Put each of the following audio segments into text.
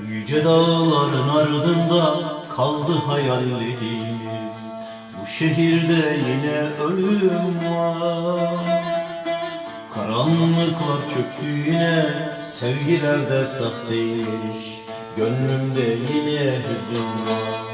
Yüce dağların ardında kaldı hayallerimiz. Bu şehirde yine ölüm var. Karanlıklar çöktü yine Sevgiler de sahteymiş Gönlümde yine hüzün var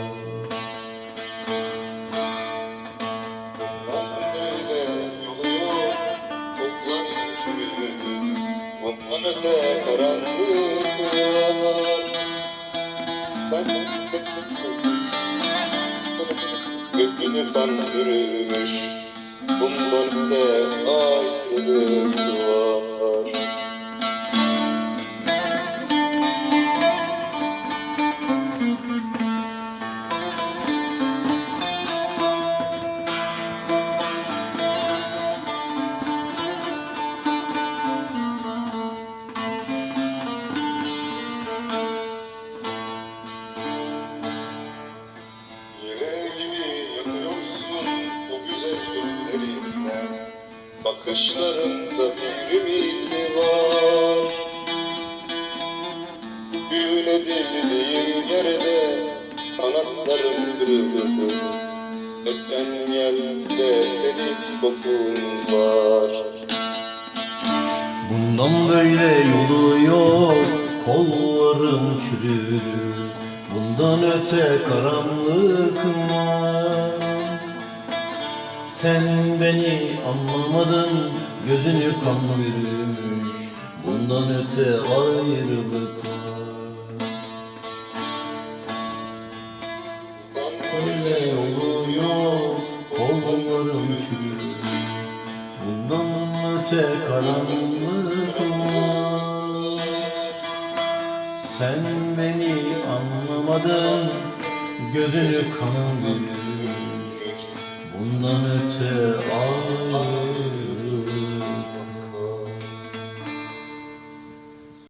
Sen gökyüzü kan bürümüş, bundan öte ayrılık var. Bakışlarında bir ümit var. Büyüledim yerde kanatlarım kırıldı. Ve sen yerde senin kokun var. Bundan böyle yolu yok Kollarım çürüdü Bundan öte karanlık var Sen beni anlamadın Gözünü kan bürümüş Bundan öte ayrılık. Yolu yok Kollarım çürüdü Bundan öte karanlık Sen beni anlamadın Gözünü kanın Bundan öte ağır